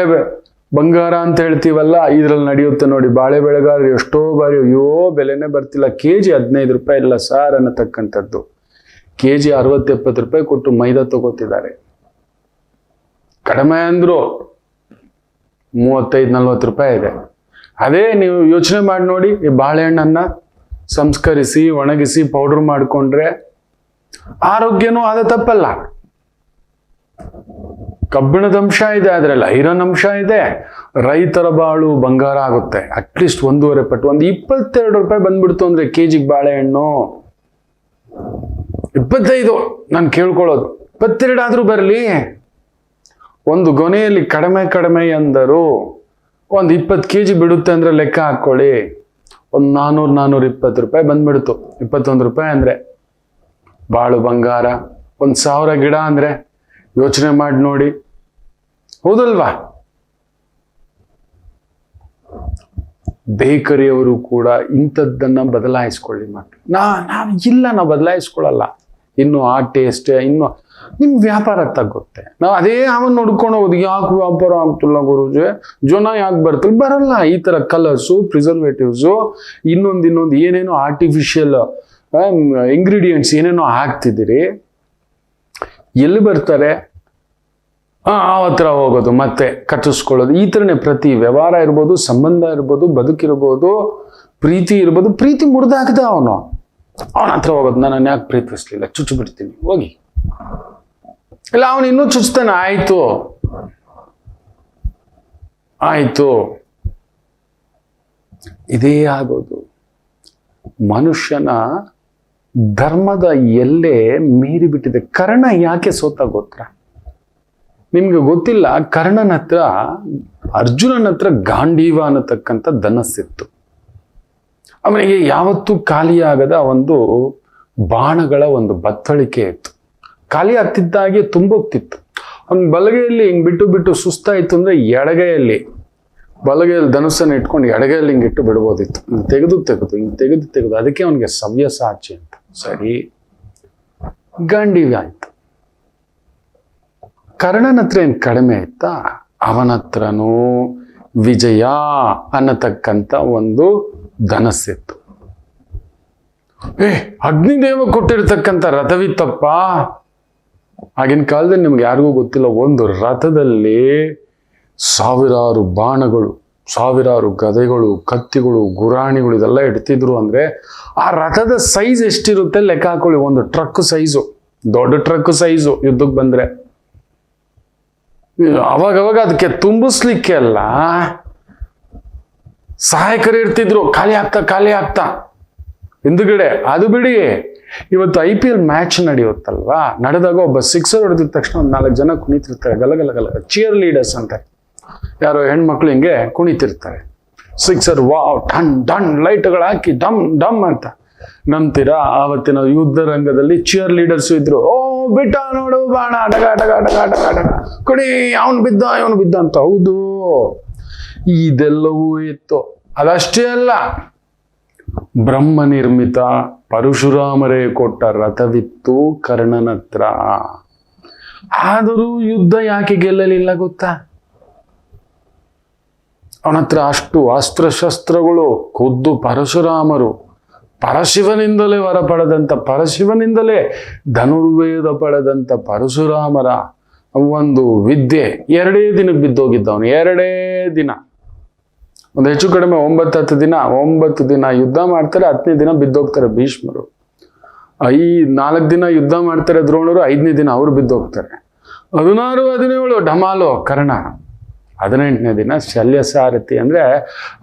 ಬಂಗಾರ ಅಂತ ಹೇಳ್ತೀವಲ್ಲ, ಇದ್ರಲ್ಲಿ ನಡೆಯುತ್ತೆ ನೋಡಿ. ಬಾಳೆ ಬೆಳೆಗಾರರು ಎಷ್ಟೋ ಬಾರಿ, ಅಯ್ಯೋ, ಬೆಲೆನೇ ಬರ್ತಿಲ್ಲ. ಕೆ ಜಿ ಹದಿನೈದು ರೂಪಾಯಿ ಇಲ್ಲ ಸಾರ್ ಅನ್ನತಕ್ಕಂಥದ್ದು. ಕೆ ಜಿ ಅರವತ್ತೆಪ್ಪತ್ತು ರೂಪಾಯಿ ಕೊಟ್ಟು ಮೈದಾ ತಗೋತಿದ್ದಾರೆ. ಕಡಿಮೆ ಅಂದ್ರು ಮೂವತ್ತೈದು, ನಲ್ವತ್ತು ರೂಪಾಯಿ ಇದೆ. ಅದೇ ನೀವು ಯೋಚನೆ ಮಾಡಿ ನೋಡಿ, ಈ ಬಾಳೆಹಣ್ಣನ್ನ ಸಂಸ್ಕರಿಸಿ, ಒಣಗಿಸಿ ಪೌಡರ್ ಮಾಡಿಕೊಂಡ್ರೆ ಆರೋಗ್ಯನೂ ಆದ ತಪ್ಪಲ್ಲ. ಕಬ್ಬಿಣದ ಅಂಶ ಇದೆ, ಅದರಲ್ಲಿ ಐರನ್ ಅಂಶ ಇದೆ. ರೈತರ ಬಾಳು ಬಂಗಾರ ಆಗುತ್ತೆ. ಅಟ್ಲೀಸ್ಟ್ ಒಂದೂವರೆ ಪಟ್ಟು, ಒಂದು ಇಪ್ಪತ್ತೆರಡು ರೂಪಾಯಿ ಬಂದ್ಬಿಡ್ತು ಅಂದ್ರೆ ಕೆ ಜಿಗೆ ಬಾಳೆಹಣ್ಣು. ಇಪ್ಪತ್ತೈದು. ನಾನು ಕೇಳ್ಕೊಳ್ಳೋದು. ಇಪ್ಪತ್ತೆರಡಾದರೂ ಬರಲಿ. ಒಂದು ಗೊನೆಯಲ್ಲಿ ಕಡಿಮೆ ಕಡಿಮೆ ಎಂದರು ಒಂದು ಇಪ್ಪತ್ತು ಕೆ ಜಿ ಬಿಡುತ್ತೆ ಅಂದರೆ ಲೆಕ್ಕ ಹಾಕ್ಕೊಳ್ಳಿ ಒಂದು ನಾನ್ನೂರು ನಾನ್ನೂರು ಇಪ್ಪತ್ತು ರೂಪಾಯಿ ಬಂದ್ಬಿಡ್ತು. ಇಪ್ಪತ್ತೊಂದು ರೂಪಾಯಿ ಅಂದರೆ ಬಾಳು ಬಂಗಾರ, ಒಂದು ಸಾವಿರ ಗಿಡ ಅಂದರೆ ಯೋಚನೆ ಮಾಡಿ ನೋಡಿ. ಹೌದಲ್ವಾ? ಬೇಕರಿಯವರು ಕೂಡ ಇಂಥದ್ದನ್ನು ಬದಲಾಯಿಸ್ಕೊಳ್ಳಿ ಮಕ್ಕಳು ನಾ ನಾವು ಇಲ್ಲ ನಾವು ಬದಲಾಯಿಸ್ಕೊಳ್ಳಲ್ಲ. ಇನ್ನು ಆ ಟೇಸ್ಟ್ ಇನ್ನು ನಿಮ್ಮ ವ್ಯಾಪಾರ ತಗುತ್ತೆ ನಾವು ಅದೇ ಅವನ್ ನೋಡ್ಕೊಂಡು ಹೋಗೋದು, ಯಾಕೆ ವ್ಯಾಪಾರ ಆಗ್ತಿಲ್ಲ ಗುರುಜಿ? ಜನ ಯಾಕೆ ಬರ್ತಿಲ್ಲ? ಬರಲ್ಲ. ಈ ತರ ಕಲರ್ಸು ಪ್ರಿಸರ್ವೇಟಿವ್ಸು ಇನ್ನೊಂದು ಇನ್ನೊಂದು ಏನೇನೋ ಆರ್ಟಿಫಿಷಿಯಲ್ ಇಂಗ್ರೀಡಿಯೆಂಟ್ಸ್ ಏನೇನೋ ಹಾಕ್ತಿದ್ದೀರಿ. ಎಲ್ಲಿ ಬರ್ತಾರೆ? ಆ ಹತ್ರ ಹೋಗೋದು, ಮತ್ತೆ ಕಟ್ಟಿಸ್ಕೊಳ್ಳೋದು. ಈ ಥರನೇ ಪ್ರತಿ ವ್ಯವಹಾರ ಇರ್ಬೋದು, ಸಂಬಂಧ ಇರ್ಬೋದು, ಬದುಕಿರ್ಬೋದು, ಪ್ರೀತಿ ಇರ್ಬೋದು, ಪ್ರೀತಿ ಮುರಿದಾಕ್ದ ಅವನು. ಅವನ ಹತ್ರ ಹೋಗೋದು, ನಾನು ಯಾಕೆ ಪ್ರೀತಿಸ್ಲಿಲ್ಲ? ಚುಚ್ಚು ಬಿಡ್ತೀನಿ, ಹೋಗಿ. ಇಲ್ಲ, ಅವನು ಇನ್ನೂ ಚುಚ್ತಾನೆ, ಆಯ್ತು. ಆಯ್ತು. ಇದೇ ಆಗೋದು. ಮನುಷ್ಯನ ಧರ್ಮದ ಎಲ್ಲೇ ಮೀರಿಬಿಟ್ಟಿದೆ ಕರ್ಣ ಯಾಕೆ ಸೋತ ಗೋತ್ರ? ನಿಮ್ಗೆ ಗೊತ್ತಿಲ್ಲ ಕರ್ಣನ ಹತ್ರ ಅರ್ಜುನನ ಹತ್ರ ಗಾಂಡೀವ ಅನ್ನತಕ್ಕಂಥ ಧನಸ್ಸಿತ್ತು. ಅವನಿಗೆ ಯಾವತ್ತೂ ಖಾಲಿಯಾಗದ ಒಂದು ಬಾಣಗಳ ಒಂದು ಬತ್ತಳಿಕೆ ಇತ್ತು. ಖಾಲಿ ಆಗ್ತಿದ್ದಾಗೆ ತುಂಬೋಗ್ತಿತ್ತು. ಅವ್ನ ಬಲಗೈಯಲ್ಲಿ ಹಿಂಗೆ ಬಿಟ್ಟು ಬಿಟ್ಟು ಸುಸ್ತಾಯಿತು ಅಂದ್ರೆ ಎಡಗೈಯಲ್ಲಿ, ಬಲಗೈಯಲ್ಲಿ ಧನುಸ್ಸನ್ನು ಇಟ್ಕೊಂಡು ಎಡಗೈಯಲ್ಲಿ ಹಿಂಗೆ ಇಟ್ಟು ಬಿಡ್ಬೋದಿತ್ತು. ತೆಗೆದು ತೆಗೆದು, ಹಿಂಗೆ ತೆಗೆದು ತೆಗೆದು, ಅದಕ್ಕೆ ಅವನಿಗೆ ಸವ್ಯಸಾಚಿ ಅಂತ. ಸರಿ ಗಂಡಿವೆ ಆಯ್ತು. ಕರ್ಣನ ಹತ್ರ ಏನು ಕಡಿಮೆ ಆಯ್ತಾ ಅವನ ಹತ್ರನೂ ವಿಜಯ ಅನ್ನತಕ್ಕಂಥ ಒಂದು ಧನಸ್ಸಿತ್ತು ಏ, ಅಗ್ನಿದೇವ ಕೊಟ್ಟಿರ್ತಕ್ಕಂಥ ರಥವಿತ್ತಪ್ಪ. ಆಗಿನ ಕಾಲದಲ್ಲಿ ನಿಮ್ಗೆ ಯಾರಿಗೂ ಗೊತ್ತಿಲ್ಲ, ಒಂದು ರಥದಲ್ಲಿ ಸಾವಿರಾರು ಬಾಣಗಳು, ಸಾವಿರಾರು ಗದೆಗಳು, ಕತ್ತಿಗಳು, ಗುರಾಣಿಗಳು ಇದೆಲ್ಲ ಇಡ್ತಿದ್ರು ಅಂದ್ರೆ ಆ ರಥದ ಸೈಜ್ ಎಷ್ಟಿರುತ್ತೆ ಲೆಕ್ಕ ಹಾಕೊಳ್ಳಿ, ಒಂದು ಟ್ರಕ್ ಸೈಜು ದೊಡ್ಡ ಟ್ರಕ್ ಸೈಜು ಯುದ್ಧಕ್ಕೆ ಬಂದ್ರೆ. ಅವಾಗವಾಗ ಅದಕ್ಕೆ ತುಂಬಿಸ್ಲಿಕ್ಕೆ ಅಲ್ಲ ಸಹಾಯಕರು ಇರ್ತಿದ್ರು, ಖಾಲಿ ಆಗ್ತಾ ಖಾಲಿ ಆಗ್ತಾ. ಹಿಂದುಗಡೆ, ಅದು ಬಿಡಿ. ಇವತ್ತು ಐ ಪಿ ಎಲ್ ಮ್ಯಾಚ್ ನಡೆಯುತ್ತಲ್ವಾ? ನಡೆದಾಗ ಒಬ್ಬ ಸಿಕ್ಸರ್ ಹೊಡೆದಿದ ತಕ್ಷಣ ಒಂದು ನಾಲ್ಕು ಜನ ಕುಣಿತಿರ್ತಾರೆ, ಗಲ ಗಲ ಚಿಯರ್ ಲೀಡರ್ಸ್ ಅಂತ. ಯಾರೋ ಹೆಣ್ಮಕ್ಳು ಹಿಂಗೆ ಕುಣಿತಿರ್ತಾರೆ. ಸಿಕ್ಸರ್ ವಾವ್, ಡನ್ ಡನ್, ಲೈಟ್ಗಳು ಹಾಕಿ, ಡಮ್ ಡಮ್ ಅಂತ. ನಂಬ್ತೀರಾ? ಆವತ್ತಿನ ಯುದ್ಧ ರಂಗದಲ್ಲಿ ಚಿಯರ್ ಲೀಡರ್ಸ್ ಇದ್ರು. ಓ, ಬಿಟ್ಟ ನೋಡು ಬಾಣ ಅಡಗ ಅಡಗ ಅಡಗ ಅಡಗ ಅಡಗ ಕುಣಿ, ಅವನು ಬಿದ್ದ, ಇವನು ಬಿದ್ದ ಅಂತ. ಹೌದು. ಇದೆಲ್ಲವೂ ಇತ್ತು. ಅದಷ್ಟೇ ಅಲ್ಲ, ಬ್ರಹ್ಮ ನಿರ್ಮಿತ ಪರಶುರಾಮರೇ ಕೊಟ್ಟ ರಥವಿತ್ತು ಕರ್ಣನತ್ರ ಆದರೂ ಯುದ್ಧ ಯಾಕೆ ಗೆಲ್ಲಲಿಲ್ಲ ಗೊತ್ತಾ? ಅವನತ್ರ ಅಷ್ಟು ಅಸ್ತ್ರಶಸ್ತ್ರಗಳು, ಖುದ್ದು ಪರಶುರಾಮರು, ಪರಶಿವನಿಂದಲೇ ವರ ಪಡೆದಂತ, ಪರಶಿವನಿಂದಲೇ ಧನುರ್ವೇದ ಪಡೆದಂಥ ಪರಶುರಾಮರ ಒಂದು ವಿದ್ಯೆ ಎರಡೇ ದಿನಕ್ಕೆ ಬಿದ್ದೋಗಿದ್ದ ಅವನು ಎರಡೇ ದಿನ. ಒಂದು ಹೆಚ್ಚು ಕಡಿಮೆ ಒಂಬತ್ತು ಹತ್ತು ದಿನ, ಒಂಬತ್ತು ದಿನ ಯುದ್ಧ ಮಾಡ್ತಾರೆ ಹತ್ತನೇ ದಿನ ಬಿದ್ದೋಗ್ತಾರೆ ಭೀಷ್ಮರು. ಐ ನಾಲ್ಕು ದಿನ ಯುದ್ಧ ಮಾಡ್ತಾರೆ ದ್ರೋಣರು, ಐದನೇ ದಿನ ಅವರು ಬಿದ್ದೋಗ್ತಾರೆ. ಹದಿನಾರು, ಹದಿನೇಳು, ಢಮಾಲೋ, ಕರ್ಣ. ಹದಿನೆಂಟನೇ ದಿನ ಶಲ್ಯ ಸಾರಥಿ ಅಂದ್ರೆ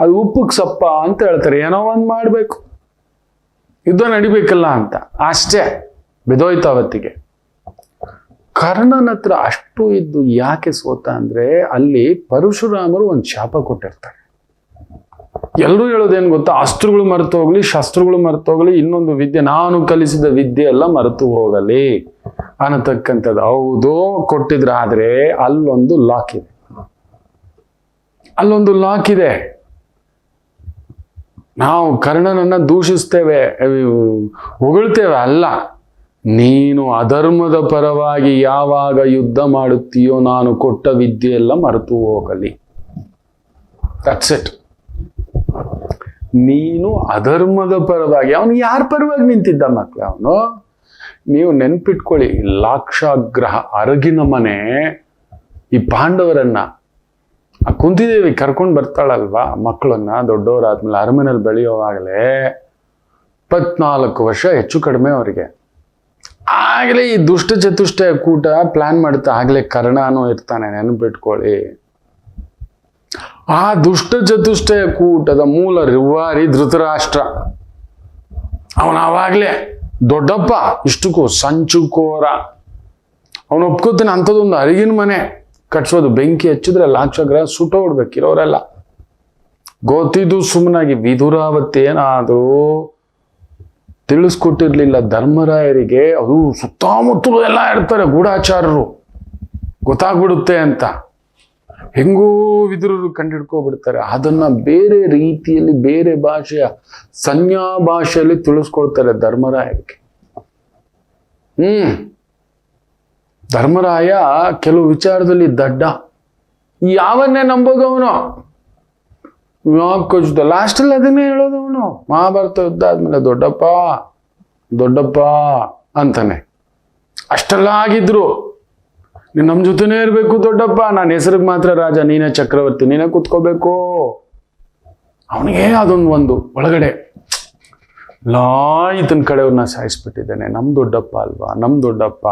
ಅದು ಉಪ್ಪುಗೆ ಸಪ್ಪ ಅಂತ ಹೇಳ್ತಾರೆ. ಏನೋ ಒಂದು ಮಾಡಬೇಕು. ಯುದ್ಧ ನಡಿಬೇಕಲ್ಲ ಅಂತ. ಅಷ್ಟೇ ಬಿದೋಯ್ತು ಅವತ್ತಿಗೆ. ಕರ್ಣನ ಹತ್ರ ಅಷ್ಟು ಇದ್ದು ಯಾಕೆ ಸೋತ ಅಂದ್ರೆ ಅಲ್ಲಿ ಪರಶುರಾಮರು ಒಂದು ಶಾಪ ಕೊಟ್ಟಿರ್ತಾರೆ. ಎಲ್ಲರೂ ಹೇಳೋದೇನು ಗೊತ್ತಾ? ಅಸ್ತ್ರಗಳು ಮರೆತು ಹೋಗ್ಲಿ, ಶಸ್ತ್ರಗಳು ಮರೆತು ಹೋಗ್ಲಿ, ಇನ್ನೊಂದು ವಿದ್ಯೆ, ನಾನು ಕಲಿಸಿದ ವಿದ್ಯೆ ಎಲ್ಲ ಮರೆತು ಹೋಗಲಿ. ಅನ್ನತಕ್ಕಂಥದ್ದು. ಹೌದು, ಕೊಟ್ಟಿದ್ರೆ ಆದರೆ ಅಲ್ಲೊಂದು ಲಾಕ್ ಇದೆ. ಅಲ್ಲೊಂದು ಲಾಕ್ ಇದೆ. ನಾವು ಕರ್ಣನನ್ನ ದೂಷಿಸ್ತೇವೆ ಹೊಗಳ್ತೇವೆ ಅಲ್ಲ. ನೀನು ಅಧರ್ಮದ ಪರವಾಗಿ ಯಾವಾಗ ಯುದ್ಧ ಮಾಡುತ್ತೀಯೋ ನಾನು ಕೊಟ್ಟ ವಿದ್ಯೆ ಎಲ್ಲ ಮರೆತು ಹೋಗಲಿ. ದಟ್ಸ್ ಇಟ್ ನೀನು ಅಧರ್ಮದ ಪರವಾಗಿ, ಅವನು ಯಾರ ಪರವಾಗಿ ನಿಂತಿದ್ದ ಮಕ್ಕಳು ಅವನು? ನೀವು ನೆನ್ಪಿಟ್ಕೊಳ್ಳಿ, ಲಾಕ್ಷಾಗ್ರಹ ಅರಗಿನ ಮನೆ ಈ ಪಾಂಡವರನ್ನ. ಆ ಕುಂತಿದೇವಿ ಕರ್ಕೊಂಡು ಬರ್ತಾಳಲ್ವಾ ಮಕ್ಕಳನ್ನ ದೊಡ್ಡವರಾದ್ಮೇಲೆ ಅರಮನೆಯಲ್ಲಿ ಬೆಳೆಯೋವಾಗಲೇ ಇಪ್ಪತ್ನಾಲ್ಕು ವರ್ಷ ಹೆಚ್ಚು ಕಡಿಮೆ ಅವರಿಗೆ. ಆಗಲೇ ಈ ದುಷ್ಟ ಚತುಷ್ಟ ಕೂಟ ಪ್ಲಾನ್ ಮಾಡುತ್ತಾ ಆಗಲೇ ಕರ್ಣನೂ ಇರ್ತಾನೆ, ನೆನಪಿಟ್ಕೊಳ್ಳಿ. ಆ ದುಷ್ಟ ಚತುಷ್ಟಯ ಕೂಟದ ಮೂಲ ರಿವಾರಿ ಧೃತರಾಷ್ಟ್ರ. ಅವನ ಅವಾಗ್ಲೇ ದೊಡ್ಡಪ್ಪ, ಇಷ್ಟಕ್ಕೂ ಸಂಚುಕೋರ ಅವನು ಒಪ್ಕೋತಾನೆ ಅಂಥದ್ದೊಂದು ಅರಿಗಿನ ಮನೆ. ಕಟ್ಸೋದು ಬೆಂಕಿ ಹಚ್ಚಿದ್ರೆ ಲಾಕ್ಷಗ್ರಹ ಇರೋರೆಲ್ಲ ಗೊತ್ತಿದ್ದು ಸುಮ್ಮನಾಗಿ ವಿಧುರಾವತ್ತೇನಾದರೂ ತಿಳಿಸ್ಕೊಟ್ಟಿರ್ಲಿಲ್ಲ ಧರ್ಮರಾಯರಿಗೆ. ಅದು ಸುತ್ತಮುತ್ತಲು ಎಲ್ಲ ಇರ್ತಾರೆ ಗೂಢಾಚಾರರು. ಗೊತ್ತಾಗ್ಬಿಡುತ್ತೆ ಅಂತ. ಹೆಂಗೂ ವಿದುರರು ಕಂಡಿಡ್ಕೊಬಿಡ್ತಾರೆ. ಅದನ್ನ ಬೇರೆ ರೀತಿಯಲ್ಲಿ, ಬೇರೆ ಭಾಷೆಯ ಸಂಜ್ಞಾ ಭಾಷೆಯಲ್ಲಿ ತಿಳಿಸ್ಕೊಳ್ತಾರೆ ಧರ್ಮರಾಯಕ್ಕೆ. ಹ್ಮ್. ಧರ್ಮರಾಯ ಕೆಲವು ವಿಚಾರದಲ್ಲಿ ದಡ್ಡ. ಯಾವನ್ನೇ ನಂಬೋದು ಅವನು? ಯಾಕೆ ಲಾಸ್ಟಲ್ಲಿ ಅದನ್ನೇ ಹೇಳೋದು ಮಹಾಭಾರತ ಯುದ್ಧ ಆದ್ಮೇಲೆ ದೊಡ್ಡಪ್ಪ ದೊಡ್ಡಪ್ಪ ಅಂತಾನೆ. ಅಷ್ಟೆಲ್ಲ ಆಗಿದ್ರು. ನೀನು ನಮ್ಮ ಜೊತೆನೇ ಇರಬೇಕು ದೊಡ್ಡಪ್ಪ. ನಾನು ಹೆಸರಿಗೆ ಮಾತ್ರ ರಾಜ, ನೀನೇ ಚಕ್ರವರ್ತಿ. ನೀನೇ ಕೂತ್ಕೋಬೇಕು. ಅವನಿಗೆ ಅದೊಂದು ಒಂದು ಒಳಗಡೆ. ಲಾ, ಈತನ ಕಡೆಯವ್ರನ್ನ ಸಾಯಿಸ್ಬಿಟ್ಟಿದ್ದಾನೆ. ನಮ್ಮ ದೊಡ್ಡಪ್ಪ ಅಲ್ವಾ? ನಮ್ಮ ದೊಡ್ಡಪ್ಪ.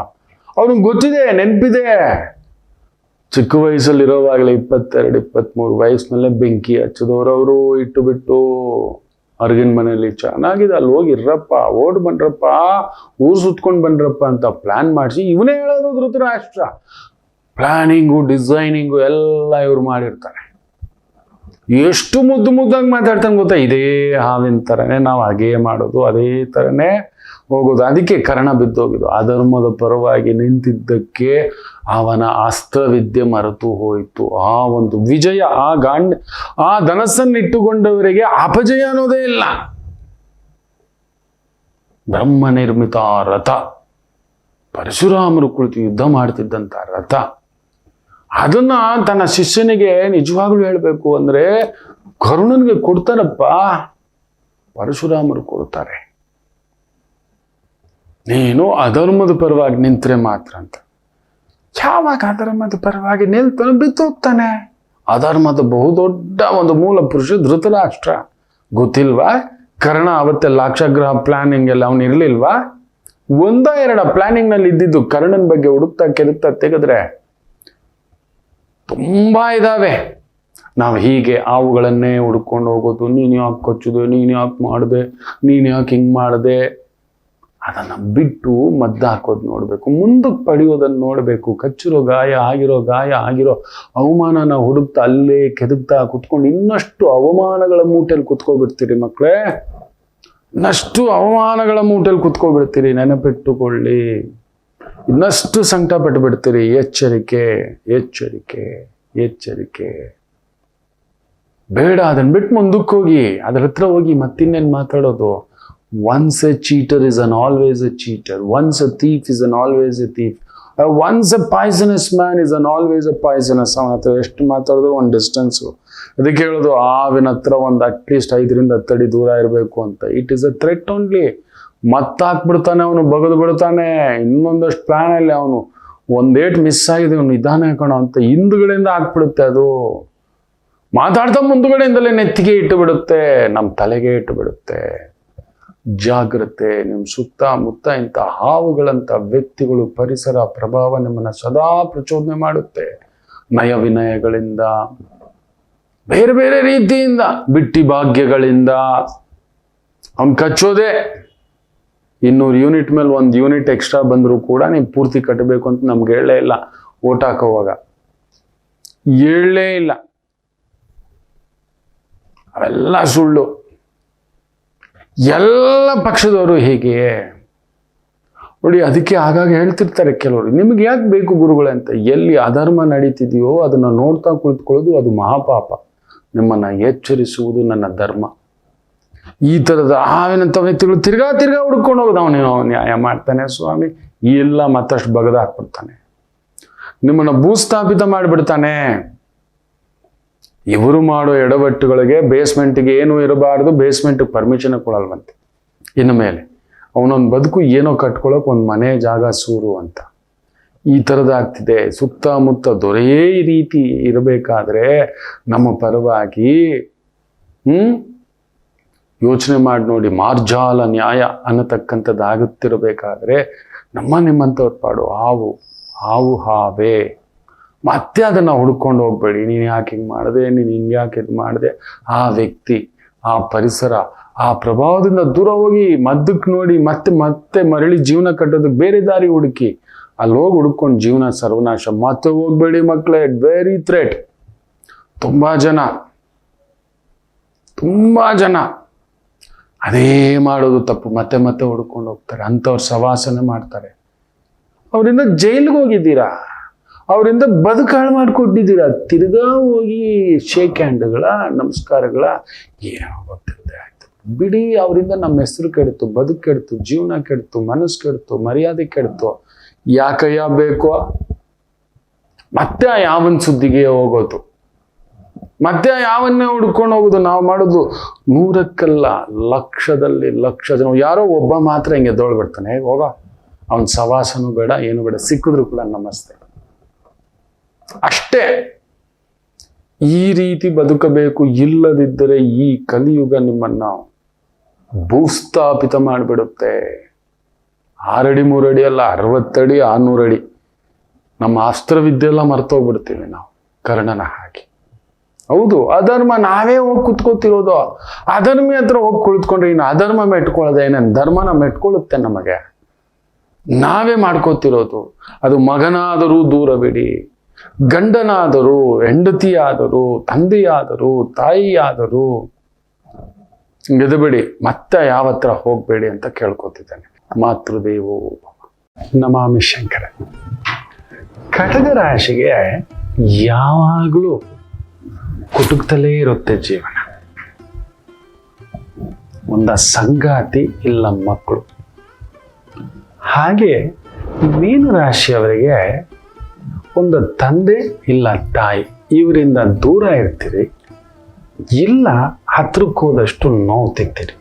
ಅವನಿಗೆ ಗೊತ್ತಿದೆ, ನೆನಪಿದೆ. ಚಿಕ್ಕ ವಯಸ್ಸಲ್ಲಿರೋವಾಗಲೇ ಇಪ್ಪತ್ತೆರಡು ಇಪ್ಪತ್ತ್ಮೂರು ವಯಸ್ಸಿನಲ್ಲೇ ಬೆಂಕಿ ಹಚ್ಚಿದವರು ಅವರು, ಇಟ್ಟು ಬಿಟ್ಟು. ಹೊರಗಿನ ಮನೆಯಲ್ಲಿ ಚೆನ್ನಾಗಿದೆ, ಅಲ್ಲಿ ಹೋಗಿ ಇರ್ರಪ್ಪ, ಓಡ್ ಬನ್ರಪ್ಪ, ಊರು ಸುತ್ಕೊಂಡು ಬನ್ರಪ್ಪ ಅಂತ ಪ್ಲಾನ್ ಮಾಡಿಸಿ, ಇವನೇ ಹೇಳೋದು ಧೃತರಾಷ್ಟ್ರ ಪ್ಲ್ಯಾನಿಂಗು ಡಿಸೈನಿಂಗು ಎಲ್ಲ ಇವ್ರು ಮಾಡಿರ್ತಾರೆ. ಎಷ್ಟು ಮುದ್ದು ಮುದ್ದಾಗಿ ಮಾತಾಡ್ತಾನೆ ಗೊತ್ತಾ? ಇದೇ ಹಾವಿನ ಥರನೇ ನಾವು ಹಾಗೇ ಮಾಡೋದು, ಅದೇ ಥರನೇ ಹೋಗೋದು. ಅದಕ್ಕೆ ಕರ್ಣ ಬಿದ್ದೋಗಿದ್ದು. ಅಧರ್ಮದ ಪರವಾಗಿ ನಿಂತಿದ್ದಕ್ಕೆ ಅವನ ಅಸ್ತ್ರವಿದ್ಯೆ ಮರೆತು ಹೋಯಿತು. ಆ ಒಂದು ವಿಜಯ, ಆ ಗಾಂಡ್, ಆ ಧನಸ್ಸನ್ನಿಟ್ಟುಕೊಂಡವರಿಗೆ ಅಪಜಯ ಅನ್ನೋದೇ ಇಲ್ಲ. ಬ್ರಹ್ಮ ನಿರ್ಮಿತ ರಥ, ಪರಶುರಾಮರು ಕುಳಿತು ಯುದ್ಧ ಮಾಡ್ತಿದ್ದಂಥ ರಥ, ಅದನ್ನ ತನ್ನ ಶಿಷ್ಯನಿಗೆ ನಿಜವಾಗ್ಲೂ ಹೇಳಬೇಕು ಅಂದ್ರೆ, ಕರುಣನಿಗೆ ಕೊಡ್ತಾರಪ್ಪ, ಪರಶುರಾಮರು ಕೊಡ್ತಾರೆ. ನೀನು ಅಧರ್ಮದ ಪರವಾಗಿ ನಿಂತರೆ ಮಾತ್ರ ಅಂತ. ಯಾವಾಗ ಅಧರ್ಮದ ಪರವಾಗಿ ನಿಲ್ತಾನೆ ಬಿತ್ತೋಗ್ತಾನೆ ಅಧರ್ಮದ ಬಹುದೊಡ್ಡ ಒಂದು ಮೂಲ ಪುರುಷ ಧೃತರಾಷ್ಟ್ರ. ಗೊತ್ತಿಲ್ವಾ? ಕರ್ಣ ಅವತ್ತೆ ಲಾಕ್ಷಗ್ರಹ ಪ್ಲಾನಿಂಗ್ ಎಲ್ಲ ಅವನು ಇರ್ಲಿಲ್ವಾ? ಒಂದ ಎರಡ ಪ್ಲಾನಿಂಗ್ನಲ್ಲಿ ಇದ್ದಿದ್ದು ಕರ್ಣನ ಬಗ್ಗೆ ಹುಡುಕ್ತಾ ಕೆರುತ್ತಾ ತೆಗೆದ್ರೆ ತುಂಬಾ ಇದಾವೆ. ನಾವು ಹೀಗೆ ಹಾವುಗಳನ್ನೇ ಹುಡ್ಕೊಂಡು ಹೋಗೋದು, ನೀನು ಯಾಕೆ ಕೊಚ್ಚುದು, ನೀನು ಯಾಕೆ ಮಾಡಿದೆ, ನೀನು ಯಾಕೆ ಹಿಂಗೆ ಮಾಡಿದೆ? ಅದನ್ನು ಬಿಟ್ಟು ಮದ್ದು ಹಾಕೋದು ನೋಡಬೇಕು. ಮುಂದಕ್ಕೆ ಪಡೆಯೋದನ್ನು ನೋಡಬೇಕು. ಕಚ್ಚಿರೋ ಗಾಯ ಆಗಿರೋ ಗಾಯ ಆಗಿರೋ ಅವಮಾನನ ಹುಡುಕ್ತಾ ಅಲ್ಲೇ ಕೆದಕ್ತಾ ಕುತ್ಕೊಂಡು ಇನ್ನಷ್ಟು ಅವಮಾನಗಳ ಮೂಟೆಯಲ್ಲಿ ಕುತ್ಕೊಬಿಡ್ತೀರಿ ಮಕ್ಕಳೇ ಇನ್ನಷ್ಟು ಅವಮಾನಗಳ ಮೂಟೆಯಲ್ಲಿ ಕುತ್ಕೊಬಿಡ್ತೀರಿ. ನೆನಪಿಟ್ಟುಕೊಳ್ಳಿ. ಇನ್ನಷ್ಟು ಸಂಕಟ ಪಟ್ಟು ಬಿಡ್ತೀರಿ ಎಚ್ಚರಿಕೆ ಎಚ್ಚರಿಕೆ ಎಚ್ಚರಿಕೆ. ಬೇಡ ಅದನ್ನ ಬಿಟ್ಟು ಮುಂದಕ್ಕೆ ಹೋಗಿ ಅದ್ರ ಹತ್ರ ಹೋಗಿ ಮತ್ತಿನ್ನೇನು ಮಾತಾಡೋದು? Once a cheater is an always a cheater once a thief is an always a thief. Once a poisonous man is an always a poisonous ಅವನ ಹತ್ರ ಎಷ್ಟು ಮಾತಾಡಿದ್ರು ಒಂದು ಡಿಸ್ಟೆನ್ಸು ಅದಕ್ಕೆ ಹೇಳೋದು ಆವಿನ ಹತ್ರ ಒಂದು ಅಟ್ಲೀಸ್ಟ್ ಐದರಿಂದ ಹತ್ತಡಿ ದೂರ ಇರಬೇಕು ಅಂತ. It is a threat only ಮತ್ತಾಕ್ಬಿಡ್ತಾನೆ ಅವನು, ಬಗದು ಬಿಡ್ತಾನೆ. ಇನ್ನೊಂದಷ್ಟು ಪ್ಲ್ಯಾನಲ್ಲಿ ಅವನು. ಒಂದೇಟ್ ಮಿಸ್ ಆಗಿದೆ, ಅವನು ನಿಧಾನ ಹಾಕೋಣ ಅಂತ ಹಿಂದುಗಡೆಯಿಂದ ಹಾಕ್ಬಿಡುತ್ತೆ ಅದು. ಮಾತಾಡ್ತಾ ಮುಂದುಗಡೆಯಿಂದಲೇ ನೆತ್ತಿಗೆ ಇಟ್ಟು ಬಿಡುತ್ತೆ ನಮ್ಮ ತಲೆಗೆ ಇಟ್ಟು ಬಿಡುತ್ತೆ. ಜಾಗ್ರತೆ ನಿಮ್ಮ ಸುತ್ತಮುತ್ತ ಇಂಥ ಹಾವುಗಳಂಥ ವ್ಯಕ್ತಿಗಳು ಪರಿಸರ ಪ್ರಭಾವ ನಿಮ್ಮನ್ನು ಸದಾ ಪ್ರಚೋದನೆ ಮಾಡುತ್ತೆ. ನಯ ವಿನಯಗಳಿಂದ, ಬೇರೆ ಬೇರೆ ರೀತಿಯಿಂದ, ಬಿಟ್ಟಿ ಭಾಗ್ಯಗಳಿಂದ ಅವ್ನು ಕಚ್ಚೋದೆ. ಇನ್ನೂರು ಯೂನಿಟ್ ಮೇಲೆ ಒಂದು ಯೂನಿಟ್ ಎಕ್ಸ್ಟ್ರಾ ಬಂದರೂ ಕೂಡ ನೀವು ಪೂರ್ತಿ ಕಟ್ಟಬೇಕು ಅಂತ ನಮ್ಗೆ ಹೇಳೇ ಇಲ್ಲ. ಓಟ್ ಹಾಕೋವಾಗ. ಹೇಳಲೇ ಇಲ್ಲ. ಅವೆಲ್ಲ ಸುಳ್ಳು. ಎಲ್ಲ ಪಕ್ಷದವರು ಹೀಗೆ. ನೋಡಿ, ಅದಕ್ಕೆ ಆಗಾಗ ಹೇಳ್ತಿರ್ತಾರೆ ಕೆಲವರು, ನಿಮ್ಗೆ ಯಾಕೆ ಬೇಕು ಗುರುಗಳಂತ ಎಲ್ಲಿ ಅಧರ್ಮ ನಡೀತಿದೆಯೋ ಅದನ್ನು ನೋಡ್ತಾ ಕುಳಿತುಕೊಳ್ಳೋದು ಅದು ಮಹಾಪಾಪ. ನಿಮ್ಮನ್ನು ಎಚ್ಚರಿಸುವುದು ನನ್ನ ಧರ್ಮ. ಈ ಥರದ ಹಾವಿನಂಥ ವ್ಯಕ್ತಿಗಳು ತಿರ್ಗಾ ತಿರ್ಗಾ ಹುಡ್ಕೊಂಡು ಹೋಗೋದು. ಅವನೇನೋ ನ್ಯಾಯ ಮಾಡ್ತಾನೆ ಸ್ವಾಮಿ. ಎಲ್ಲ ಮತ್ತಷ್ಟು ಬಗದಾಕ್ಬಿಡ್ತಾನೆ ನಿಮ್ಮನ್ನ ಭೂಸ್ಥಾಪಿತ ಮಾಡಿಬಿಡ್ತಾನೆ. ಇವರು ಮಾಡೋ ಎಡವಟ್ಟುಗಳಿಗೆ ಬೇಸ್ಮೆಂಟ್ಗೆ ಏನು ಇರಬಾರ್ದು ಬೇಸ್ಮೆಂಟ್ಗೆ ಪರ್ಮಿಷನ್ ಕೊಡಲ್ವಂತೆ ಇನ್ನು ಮೇಲೆ, ಅವನೊಂದು ಬದುಕು ಏನೋ ಕಟ್ಕೊಳಕ್ ಒಂದು ಮನೆ ಜಾಗ ಸೂರು ಅಂತ. ಈ ಥರದಾಗ್ತಿದೆ ಸುತ್ತಮುತ್ತ ದೊರೆಯೇ ರೀತಿ ಇರಬೇಕಾದ್ರೆ ನಮ್ಮ ಪರವಾಗಿ ಹ್ಞೂ ಯೋಚನೆ ಮಾಡಿ ನೋಡಿ, ಮಾರ್ಜಾಲ ನ್ಯಾಯ ಅನ್ನತಕ್ಕಂಥದ್ದಾಗುತ್ತಿರಬೇಕಾದ್ರೆ ನಮ್ಮ ನಿಮ್ಮಂಥವ್ರ ಪಾಡು, ಹಾವು ಹಾವು ಹಾವೇ. ಮತ್ತೆ ಅದನ್ನು ಹುಡ್ಕೊಂಡು ಹೋಗ್ಬೇಡಿ. ನೀನು ಯಾಕೆ ಹಿಂಗೆ ಮಾಡಿದೆ? ನೀನು ಹಿಂಗೆ ಯಾಕೆ ಇದು ಮಾಡಿದೆ? ಆ ವ್ಯಕ್ತಿ, ಆ ಪರಿಸರ, ಆ ಪ್ರಭಾವದಿಂದ ದೂರ ಹೋಗಿ ಮದ್ದಕ್ಕೆ ನೋಡಿ ಮತ್ತೆ ಮತ್ತೆ ಮರಳಿ ಜೀವನ ಕಟ್ಟೋದಕ್ಕೆ ಬೇರೆ ದಾರಿ ಹುಡುಕಿ. ಅಲ್ಲಿ ಹೋಗಿ ಹುಡ್ಕೊಂಡು ಜೀವನ ಸರ್ವನಾಶ. ಮತ್ತೆ ಹೋಗ್ಬೇಡಿ ಮಕ್ಕಳೇ ವೆರಿ ಥ್ರೆಟ್ ತುಂಬ ಜನ. ತುಂಬ ಜನ. ಅದೇ ಮಾಡೋದು ತಪ್ಪು. ಮತ್ತೆ ಮತ್ತೆ ಹುಡ್ಕೊಂಡು ಹೋಗ್ತಾರೆ. ಅಂಥವ್ರು ಸವಾಸನೆ ಮಾಡ್ತಾರೆ. ಅವರಿಂದ ಜೈಲಿಗೆ ಹೋಗಿದ್ದೀರಾ? ಅವರಿಂದ ಬದುಕಾಳು ಮಾಡಿಕೊಟ್ಟಿದ್ದೀರ? ತಿರ್ಗಾ ಹೋಗಿ ಶೇಕ್ ಹ್ಯಾಂಡ್ಗಳ ನಮಸ್ಕಾರಗಳ ಏನೋ ಗೊತ್ತಿಲ್ಲದೆ ಆಯ್ತು. ಬಿಡಿ ಅವರಿಂದ ನಮ್ಮ ಹೆಸರು ಕೆಡ್ತು ಬದುಕು ಕೆಡ್ತು ಜೀವನ ಕೆಡ್ತು ಮನಸ್ಸು ಕೆಡ್ತು ಮರ್ಯಾದೆ ಕೆಡ್ತು. ಯಾಕಯ್ಯ ಬೇಕೋ? ಮತ್ತೆ ಆ ಯಾವನ್ ಸುದ್ದಿಗೆ ಹೋಗೋದು. ಮತ್ತೆ ಯಾವನ್ನೇ ಹುಡ್ಕೊಂಡು ಹೋಗೋದು? ನಾವು ಮಾಡೋದು ನೂರಕ್ಕಲ್ಲ ಲಕ್ಷದಲ್ಲಿ ಲಕ್ಷ ಜನ. ಯಾರೋ ಒಬ್ಬ ಮಾತ್ರ ಹಿಂಗೆ ದೋಳ್ಬಿಡ್ತಾನೆ "ಏ, ಹೋಗ ಅವನ ಸವಾಸನೂ ಬೇಡ ಏನು ಬೇಡ ಸಿಕ್ಕಿದ್ರು ಕೂಡ ನಮಸ್ತೆ. ಅಷ್ಟೇ. ಈ ರೀತಿ ಬದುಕಬೇಕು ಇಲ್ಲದಿದ್ದರೆ ಈ ಕಲಿಯುಗ ನಿಮ್ಮನ್ನ ಭೂಸ್ಥಾಪಿತ ಮಾಡಿಬಿಡುತ್ತೆ. ಆರಡಿ ಮೂರಡಿ ಅಲ್ಲ, ಅರವತ್ತಡಿ, ಆರ್ನೂರಡಿ. ನಮ್ಮ ಅಸ್ತ್ರವಿದ್ಯೆಲ್ಲ ಮರ್ತೋಗ್ಬಿಡ್ತೀವಿ ನಾವು, ಕರ್ಣನ ಹಾಗೆ. ಹೌದು, ಅಧರ್ಮ ನಾವೇ ಹೋಗಿ ಕುತ್ಕೋತಿರೋದು. ಅಧರ್ಮಿ ಹತ್ರ ಹೋಗಿ ಕುಳಿತುಕೊಂಡ್ರೆ ಇನ್ನು ಅಧರ್ಮ ಮೆಟ್ಕೊಳ್ಳೋದೆ ಏನೇನು ಧರ್ಮನ ಮೆಟ್ಕೊಳ್ಳುತ್ತೆ ನಮಗೆ? ನಾವೇ ಮಾಡ್ಕೋತಿರೋದು. ಅದು ಮಗನಾದರೂ ದೂರ ಬಿಡಿ. ಗಂಡನಾದರೂ, ಹೆಂಡತಿಯಾದರೂ, ತಂದೆಯಾದರೂ, ತಾಯಿಯಾದರೂ ಎದುಬಿಡಿ ಮತ್ತೆ ಯಾವತ್ರ ಹೋಗಬೇಡಿ ಅಂತ ಕೇಳ್ಕೊತಿದ್ದಾನೆ. ಮಾತೃದೇವೋ ನಮಾಮಿ ಶಂಕರ. ಕಟಕ ರಾಶಿಗೆ ಯಾವಾಗಲೂ ಕುಟುಕ್ತಲೇ ಇರುತ್ತೆ ಜೀವನ. ಒಂದ ಸಂಗಾತಿ ಇಲ್ಲ ಮಕ್ಕಳು. ಹಾಗೆ ಮೀನು ರಾಶಿಯವರಿಗೆ ಒಂದು ತಂದೆ ಇಲ್ಲ ತಾಯಿ ಇವರಿಂದ ದೂರ ಇರ್ತೀರಿ, ಇಲ್ಲ ಹತ್ರಕ್ಕೆ ಹೋದಷ್ಟು ನೋವು ತಿಂತೀರಿ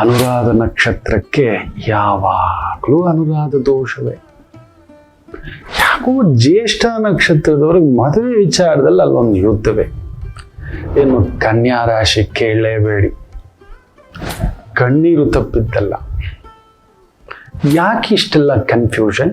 ಅನುರಾಧ ನಕ್ಷತ್ರಕ್ಕೆ ಯಾವಾಗಲೂ ಅನುರಾಧ ದೋಷವೇ. ಯಾಕೋ ಜ್ಯೇಷ್ಠ ನಕ್ಷತ್ರದವ್ರಿಗೆ ಮದುವೆ ವಿಚಾರದಲ್ಲಿ ಅಲ್ಲೊಂದು ಯುದ್ಧವೇ. ಏನು ಕನ್ಯಾ ರಾಶಿ ಕೇಳಲೇಬೇಡಿ. ಕಣ್ಣೀರು ತಪ್ಪಿದ್ದಲ್ಲ. ಯಾಕೆ ಇಷ್ಟೆಲ್ಲ ಕನ್ಫ್ಯೂಷನ್